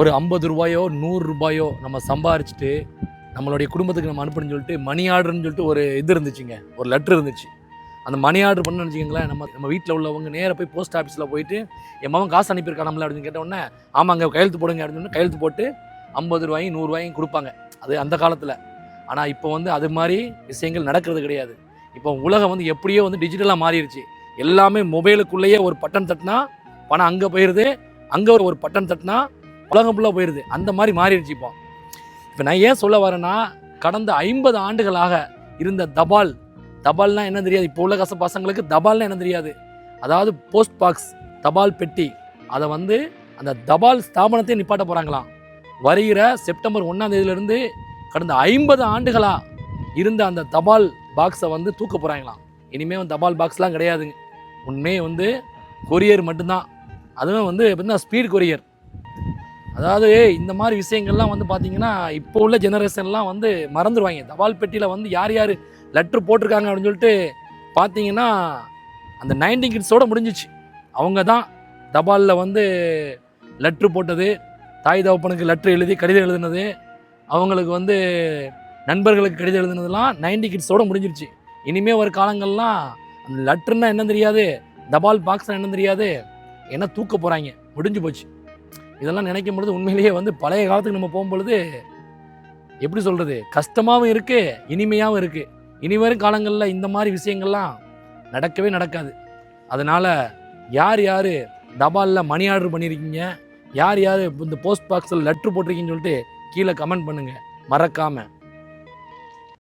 ஒரு ஐம்பது ரூபாயோ நூறு ரூபாயோ நம்ம சம்பாரிச்சிட்டு நம்மளுடைய குடும்பத்துக்கு நம்ம அனுப்பணும்னு சொல்லிட்டு மணி ஆர்டர்னு சொல்லிட்டு ஒரு இது இருந்துச்சுங்க. ஒரு லெட்ரு இருந்துச்சு. அந்த மணி ஆர்டர் பண்ணு வச்சுக்கோங்களேன் நம்ம நம்ம வீட்டில் உள்ளவங்க நேராக போய் போஸ்ட் ஆஃபீஸில் போயிட்டு என் மகன் காசு அனுப்பியிருக்கா நம்மள அப்படின்னு கேட்ட உடனே ஆமாங்க கையெழுத்து போடுங்க அப்படின்னு கையெழுத்து போட்டு ஐம்பது ரூபாயும் நூறுரூவாயும் கொடுப்பாங்க. அது அந்த காலத்தில். ஆனால் இப்போ வந்து அது மாதிரி விஷயங்கள் நடக்கிறது கிடையாது. இப்போ உலகம் வந்து எப்படியோ வந்து டிஜிட்டலாக மாறிடுச்சு. எல்லாமே மொபைலுக்குள்ளேயே ஒரு பட்டன் தட்டினா பணம் அங்கே போயிடுது அங்கே ஒரு பட்டன் தட்டினா உலகம் ஃபுல்லாக போயிடுது அந்த மாதிரி மாறிடுச்சு இப்போ. இப்போ நான் ஏன் சொல்ல வரேன்னா கடந்த ஐம்பது ஆண்டுகளாக இருந்த தபால் தபால்னால் என்ன தெரியாது. இப்போ உள்ள கச பசங்களுக்கு தபால்னால் என்ன தெரியாது. அதாவது போஸ்ட் பாக்ஸ் தபால் பெட்டி அதை வந்து அந்த தபால் ஸ்தாபனத்தை நிப்பாட்ட போகிறாங்களாம் வருகிற செப்டம்பர் ஒன்றாம் தேதியிலிருந்து கடந்த ஐம்பது ஆண்டுகளாக இருந்த அந்த தபால் பாக்ஸை வந்து தூக்க போகிறாங்களாம் இனிமேல் வந்து தபால் பாக்ஸ்லாம் கிடையாதுங்க. உண்மையே வந்து கொரியர் மட்டும்தான். அதுவும் வந்து எப்படின்னா ஸ்பீட் கொரியர். அதாவது இந்த மாதிரி விஷயங்கள்லாம் வந்து பார்த்தீங்கன்னா இப்போ உள்ள ஜெனரேஷன்லாம் வந்து மறந்துடுவாங்க தபால் பெட்டியில் வந்து யார் யார் லெட்ரு போட்டிருக்காங்க அப்படின்னு சொல்லிட்டு பார்த்தீங்கன்னா அந்த நைன்டி கிட்ஸோட முடிஞ்சிச்சு. அவங்க தான் தபாலில் வந்து லெட்ரு போட்டது தாய் தகப்பனுக்கு லெட்ரு எழுதி கடிதம் எழுதுனது அவங்களுக்கு வந்து நண்பர்களுக்கு கடிதம் எழுதுனதுலாம் நைன்டி கிட்ஸோடு முடிஞ்சிருச்சு. இனிமே ஒரு காலங்கள்லாம் அந்த லெட்டர்னா என்ன தெரியாது தபால் பாக்ஸ்னால் என்ன தெரியாது என்ன தூக்க போகிறாங்க முடிஞ்சு போச்சு. இதெல்லாம் நினைக்கும் பொழுது உண்மையிலேயே வந்து பழைய காலத்துக்கு நம்ம போகும்பொழுது எப்படி சொல்கிறது கஷ்டமாகவும் இருக்குது இனிமையாகவும் இருக்குது இனி வரும் காலங்களில் இந்த மாதிரி விஷயங்கள்லாம் நடக்கவே நடக்காது. அதனால் யார் யார் தபாலில் மணி ஆர்டர் பண்ணியிருக்கீங்க யார் யார் இந்த போஸ்ட் பாக்ஸில் லெட்ரு போட்டிருக்கீங்கன்னு சொல்லிட்டு கீழே கமெண்ட் பண்ணுங்கள் மறக்காமல்